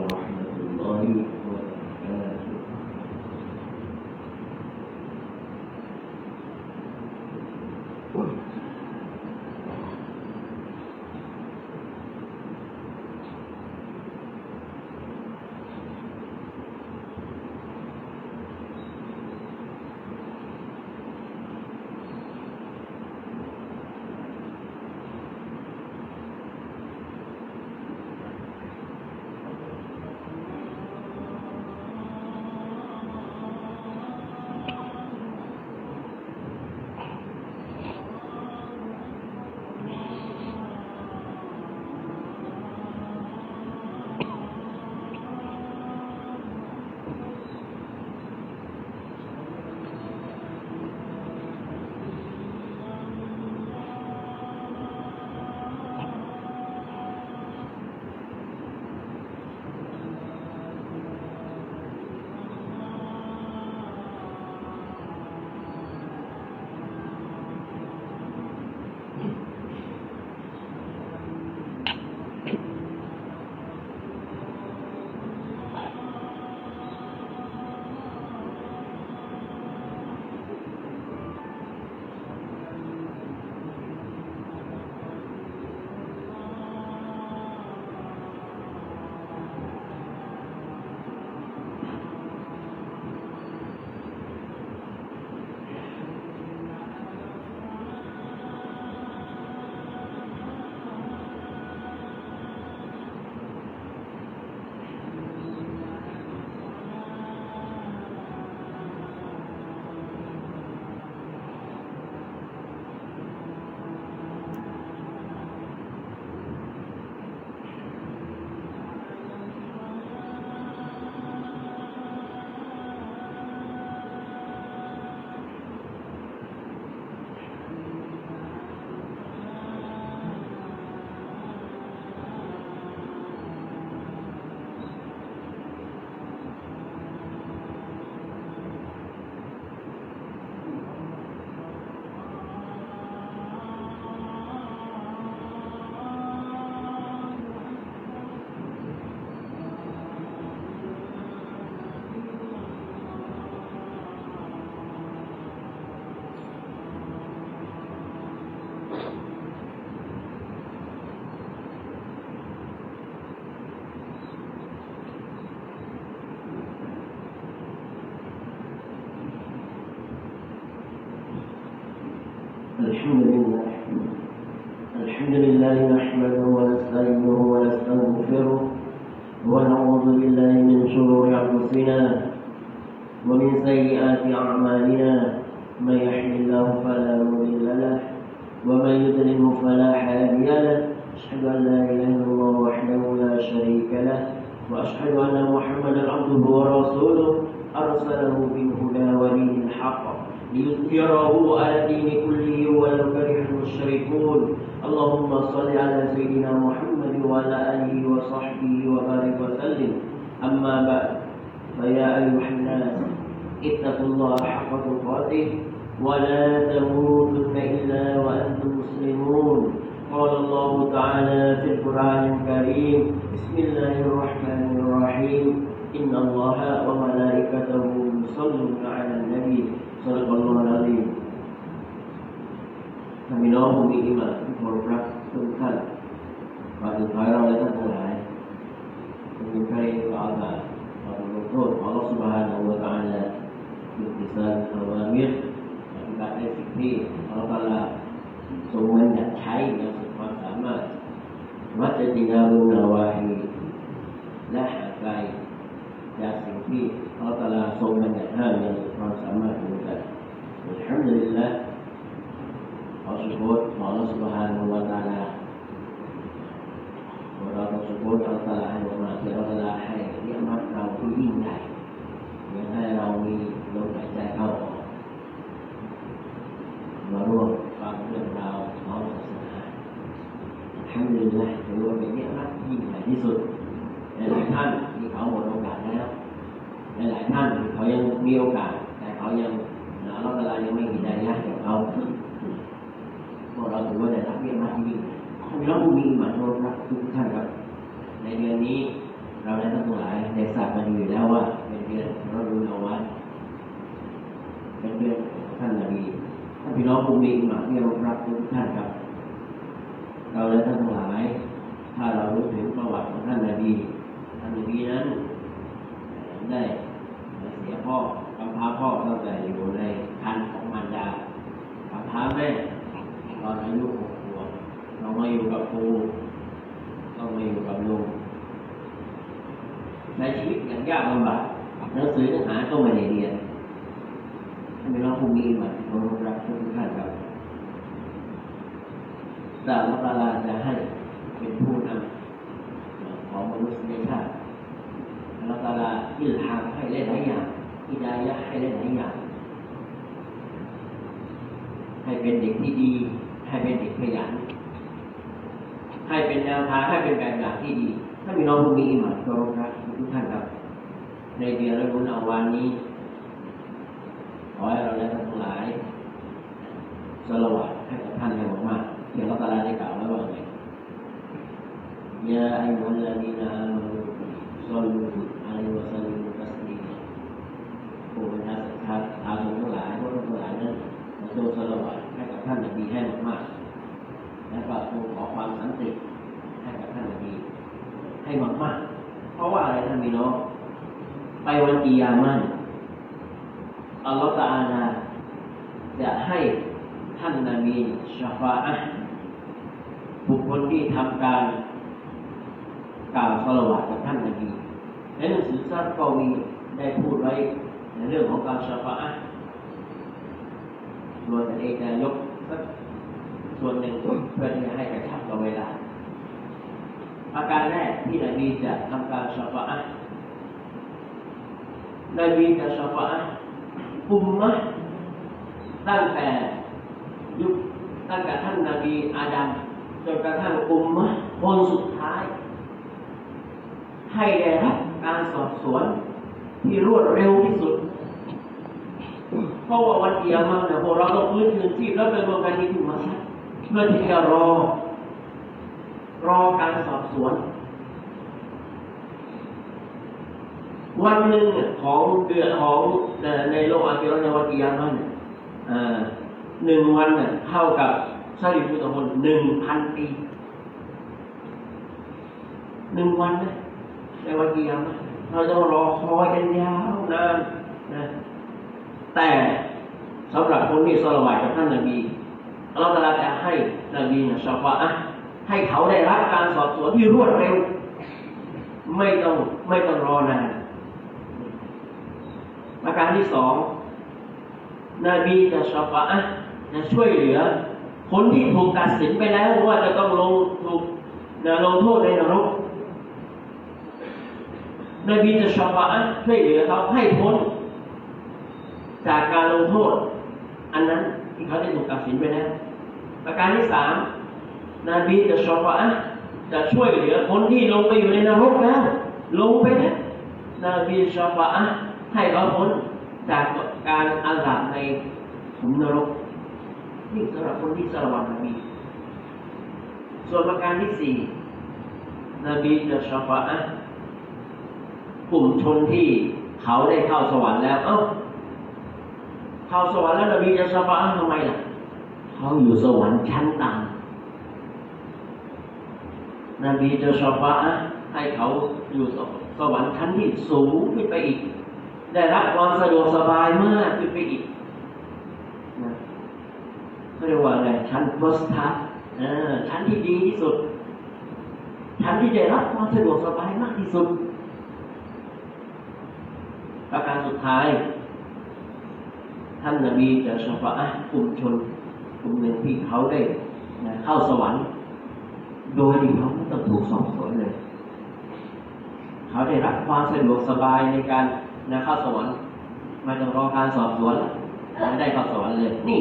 الرحيم الحمد لله. الحمد لله نحمده ونستعينه ونستغفره ونعوذ بالله من شرور أنفسنا ومن سيئات أعمالنا. من يهد الله فلا مضل له ومن يضلله فلا هادي له. أشهد أن لا إله إلا الله وحده لا شريك له وأشهد أن محمدا عبده ورسوله. أرسله بالهدى ودين الحق. ليظهره على الدين كله ولو كره المشركون. اللهم صل على سيدنا محمد وعلى آله وصحبه وبارك وسلم. أما بعد فيا أيها الناس اتقوا الله حق تقاته ولا تموتن إلا وأنتم مسلمون. قال الله تعالى في القرآن الكريم بسم الله الرحمن الرحيم. إن الله وملائكته يصلون على النبي. صدق الله العظيم ท่านพี่น้องผู้มีอิมานที่เคารพรักทุกท่านมาถึงท้ายเราและท่านทั้งหลายเป็นใครก็อาลาขอลงโทษของอัลลอฮฺ سبحانه และ تعالى คือติสานอาวามิรปฏิบัติในสิ่งที่อัลลอฮฺตาลาทรงบัญญัติใช้อย่างสุดความสามารถวัจจินาบุนาวาฮี เราต้องสุโขทอัลตาลาให้มาที่อัลาให้เนียมัดเราที่ยิ่งใหญ่ยังให้เรามีลมหายใจเข้าออกมาร่วมฟังเรื่องราวของศาสนาทำดีเลยถือว่าเป็นเนียมัดยิ่งใหญ่ที่สุดหลายท่านที่เขาหมดโอกาสแล้วหลายท่านเขายังมีโอกาส แต่เขายังอัลตาลายังไม่มีใจยากกับเขา พวกเราถือว่าได้รับเรียนมาที่นี่พี่น้องผู้มีหมายโทษครับทุกท่านครับ ในเดือนนี้เราได้ทั้งหลายได้ทราบกันอยู่แล้วว่า เป็นเดือนเราดูเอาไว้เป็นเดือนของท่านนบีท่าน พี่น้องผู้มีหมาที่เรารับทุกท่านครับ เราและท่านทั้งหลาย ถ้าเรารู้ถึงประวัติของท่านนบีท่านนบีนั้นได้เสียพ่อกำพร้าพ่อตั้งแต่อยู่ในคันของมารดากำพร้าแม่ตอนอายุหกขวบเรามาอยู่กับครูต้องมาอยู่กับลุงในชีวิตอย่างยากลำบากหนังสือเนื้อหาก็ไม่ได้เรียน ท่านเป็นน้องผู้มีมาที่เคารพรักทุกท่านครับแต่ละตาลาจะให้เป็นผู้นำของมนุษยชาติละตาลาอิลฮามให้หลายอย่างอิดายะให้หลายอย่าง ให้เป็นเด็กที่ดี ให้เป็นเด็กขยันให้เป็นแนวทางให้เป็นแบบอย่างที่ดี ถ้ามีน้องผู้มีอิมานเครพรักทุกท่านครับ ในเดือนละมุนอวันนี้ อให้เราและท่านทั้งหลายสละวัดให้กับท่านให้มากๆเดี๋ยวเราตาลาได้กล่าวไว้ว่าไงยาอัยยุลลาดีนาอามานุซอลูอะลัยฮิวะซัลลิมุตัสลีมผู้เป็นนักศรัทธาอาสงทั้งหลายพวกทั้งหลายนั้นมาโชว์สละวัดให้กับท่านนบีให้มากๆและก็ทูลขอความสันติให้กับท่านนบีให้มากๆเพราะว่าอะไรท่านมีน้องไปวันกิยามัน อัลลอฮฺตะอาลาจะให้ท่านนบีชาฟาอะห์บุคคลที่ทำการกล่าวสละวัดกับท่านนบีในหนังสือซาดกวีได้พูดไว้ในเรื่องของการชาฟาอะห์ส่วนเองจะยกสักส่วนหนึ่งเพื่อที่จะให้กระชับกับเวลาอาการแรกที่นบีจะทำการชาฟาอะห์นบีจะชาฟาอะห์ อุมมะตั้งแต่ยุคตั้งแต่ท่านนาบีอาดัมจนกระทั่งอุมมะคนสุดท้าย ให้ได้รับการสอบสวนที่รวดเร็วที่สุด เพราะว่าวันเกียรติเนี่ยพวกเราต้องฟื้นคืนชีพแล้วไปรวมกันที่ถึงมาชัดเพื่อที่จะรอ รอการสอบสวน วันหนึ่งเนี่ยของเดือนของในโลกอาคิรในวันเกียรติเนี่ยหนึ่งวันเนี่ยเท่ากับสริพุทธมนหนึ่งพันปีหนึ่งวันนะในวันเกียรติเราต้องรอคอยกันยาวนานนะแต่สำหรับคนที่สละวายกับท่านนบีอัลลอฮฺตะอาลาจะให้นบีนะชาฟาะให้เขาได้รับการสอบสวนที่รวดเร็ว ไม่ต้องไม่ต้องรอนาน ประการที่สองนบีจะชาฟาอะจะช่วยเหลือ คนที่ถูกตัดสินไปแล้วว่าจะต้องลงถูกนะลงโทษในนรกนบีจะชาฟาอะห์ช่วยเหลือเขาให้พ้น จากการลงโทษ อันนั้นที่เขาได้ถูกตัดสินไปแล้ว ประการที่สามนบีจะชอฟาอะจะช่วยเหลือคนที่ลงไปอยู่ในนรกแล้ว ลงไปแล้วนบีชอฟาอะ ให้เขาพ้นจากการอาสาบในขุมนรกนี่สำหรับคนที่สละวันนบีส่วนประการที่สี่นบีจะชฟาอะกลุ่มชนที่เขาได้เข้าสวรรค์แล้ว เอ้าเข้าสวรรค์แล้วนบีจะชฟาอะทำไมล่ะ เขาอยู่สวรรค์ชั้นต่ำนบีจะชฟาอะให้เขาอยู่สวรรค์ชั้นที่สูงขึ้นไปอีก ได้รับความสะดวกสบายมากขึ้นไปอีกนะเขาเรียกว่าอะไรชั้น first class เอชั้นที่ดีที่สุด ชั้นที่ได้รับความสะดวกสบายมากที่สุด ประการสุดท้าย ท่านนบีจะชฟาอะกลุ่มชนกลุ่มหนึ่งที่เขาได้นะเข้าสวรรค์ โดยที่เขาไม่ต้องถูกสอบสวนเลย เขาได้รับความสะดวกสบายในการ นะเข้าสวรรค์ไม่ต้องรอการสอบสวนเขาได้เข้าสวรรค์เลย นี่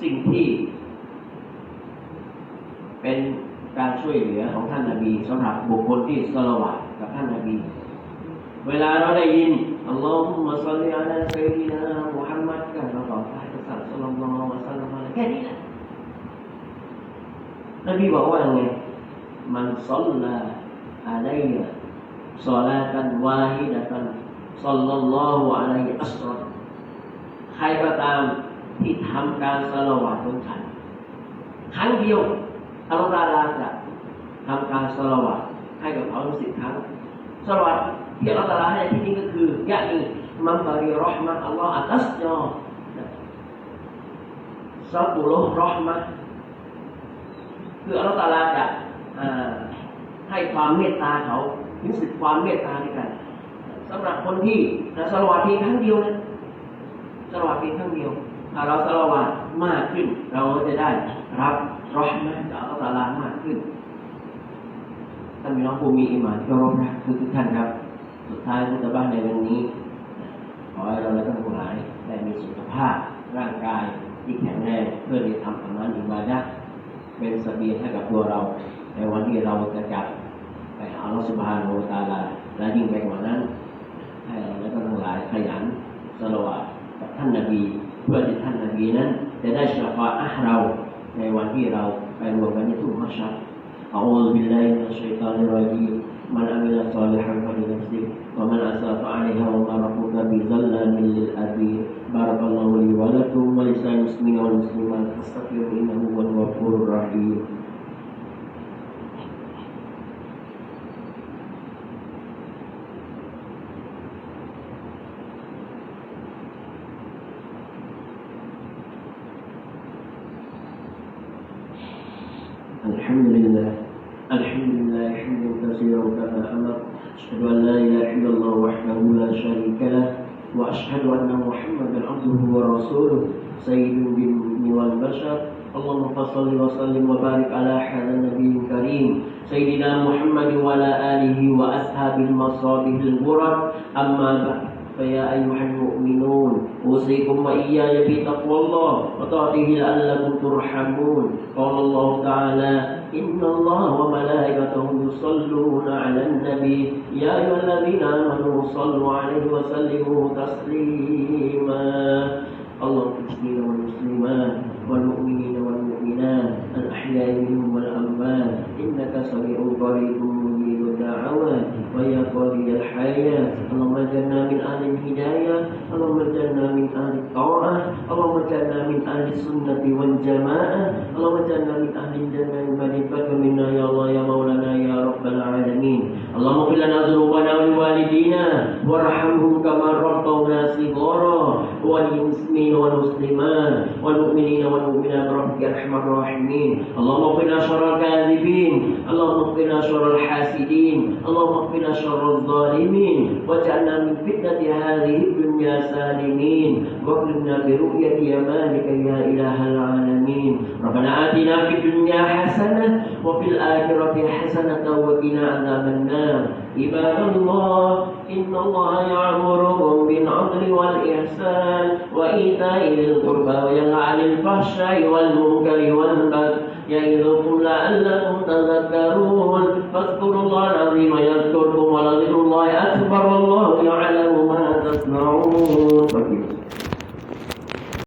สิ่งที่ เป็นการช่วยเหลือของท่านนบีสำหรับบุคคลที่สละวะกับท่านนบี เวลาเราได้ยินอัลลอฮุมะซัลลิอะลาซัยยินามุฮัมมัดกันเราต่อก็สั่งสัลลัลลอฮุอะซัลลัมอะไรแค่นี้แหละนบีบอกว่าไงมันซัลลาอะลัยยะซอลาตันวาฮิดะตัน ซัลลัลลอฮุอะลัยฮิอัสรอใครก็ตามที่ทำการสละวะบนฉันครั้งเดียวอัลลอฮฺตะอาลาจะทำการสละวะให้กับเขาสิบครั้งสละวะที่อัลลอฮฺตะอาลาให้ที่นี้ก็คือยะนีมันบาริรอห์มะอัลลอฮฺอัตัสยอซับุลรอห์มะคืออัลลอฮฺตะอาลาจะให้ความเมตตาเขาถึงสิบความเมตตาด้วยกัน สำหรับคนที่นะสละวะเพียงครั้งเดียวนะสละวะเพียงครั้งเดียวถ้าเราสละวะมากขึ้น เราก็จะได้รับรอห์มะจากอัลลอฮฺตะอาลามากขึ้นท่านมีน้องผู้มีอิมานที่เคารพนะทุกทุกท่านครับ สุดท้ายพุทธบ้านในวันนี้ขอให้เราและท่านทั้หลายได้มีสุขภาพร่างกายที่แข็งแรงเพื่อที่ทำธรรมะอิบาดะเป็นเสบียงให้กับตัวเรา ในวันที่เราจะกลับไปหาอัลลอฮฺสุบฮานาอูวะตาลาและยิ่งไปกว่านั้น ให้เราได้ทั้งหลายขยันสละวะกับท่านนบีเพื่อที่ท่านนบีนั้นจะได้ชะฟาอัครเรา ในวันที่เราไปรวมกันที่ทุกมัชชัดอาอูบิลลาฮิมินัชชัยฏอนิรรจีมันอามิลซอลิฮันฟะลินัฟซิฮิมันอัสลาฟะอัลัฮะวะมารุกะบิซัลลันลิลอาบีบาร์บัลลอฮุลิวะลัตุมัะลิซานิสมินวะลิสลิมัลอัสตัฟิรุอินนะฮุวัลกอฟูรุรรหีม الحمد لله. الحمد لله حمدا كثيرا كما أمر أشهد أن لا إله إلا الله وحده لا شريك له وأشهد أن محمدا عبده ورسوله سيد الجن والبشر. اللهم صل وسلم وبارك على هذا النبي الكريم سيدنا محمد وعلى آله وأصحابه المصابيح الغرر. أما بعد فيا أيها المؤمنون أوصيكم وإياي بتقوى الله وطاعته لعلكم ترحمون. قال الله تعالى إن الله وملائكته يصلون على النبي. يا أيها الذين آمنوا صلوا عليه وسلموا تسليما. اللهم المسلمين والمسلمات والمؤمنين والمؤمنات الأحياء منهم والأموات. إنك سميع قريب مجيب الدعوات ويا قاضي الحياة. اللهم اجعلنا من أهل الهداية. اللهم اجعلنا من أهل الطاعة. اللهم اجعلنا من أهل السنة والجماعة اللهم اجعلنا من أهل الجنة بما نفاك منا يا الله يا مولانا يا رب العالمين اللهم اغفر لنا ذنوبنا ولوالدينا وارحمهم كما ربونا صغارا وللمسلمين والمسلمات والمؤمنين والمؤمنات برحمتك يا ارحم الراحمين اللهم اغفر لنا شر الكاذبين اللهم اغفر لنا شر الحاسدين اللهم اغفر لنا شر الظالمين واجعلنا من فتنة هذه الدنيا سالمين واكرمنا برؤية يمالك يا إله العالمين. ربنا آتنا في الدنيا حسنة وفي الآخرة حسنة وقنا عذاب النار. عباد الله إن الله يأمركم بالعدل والإحسان وإيتاء ذي القربى وينهى عن الفحشاء والمنكر والبغي. يعظكم لعلكم تذكرون. فاذكروا الله العظيم يذكركم ولذكر الله أكبر والله يعلم ما تصنعون.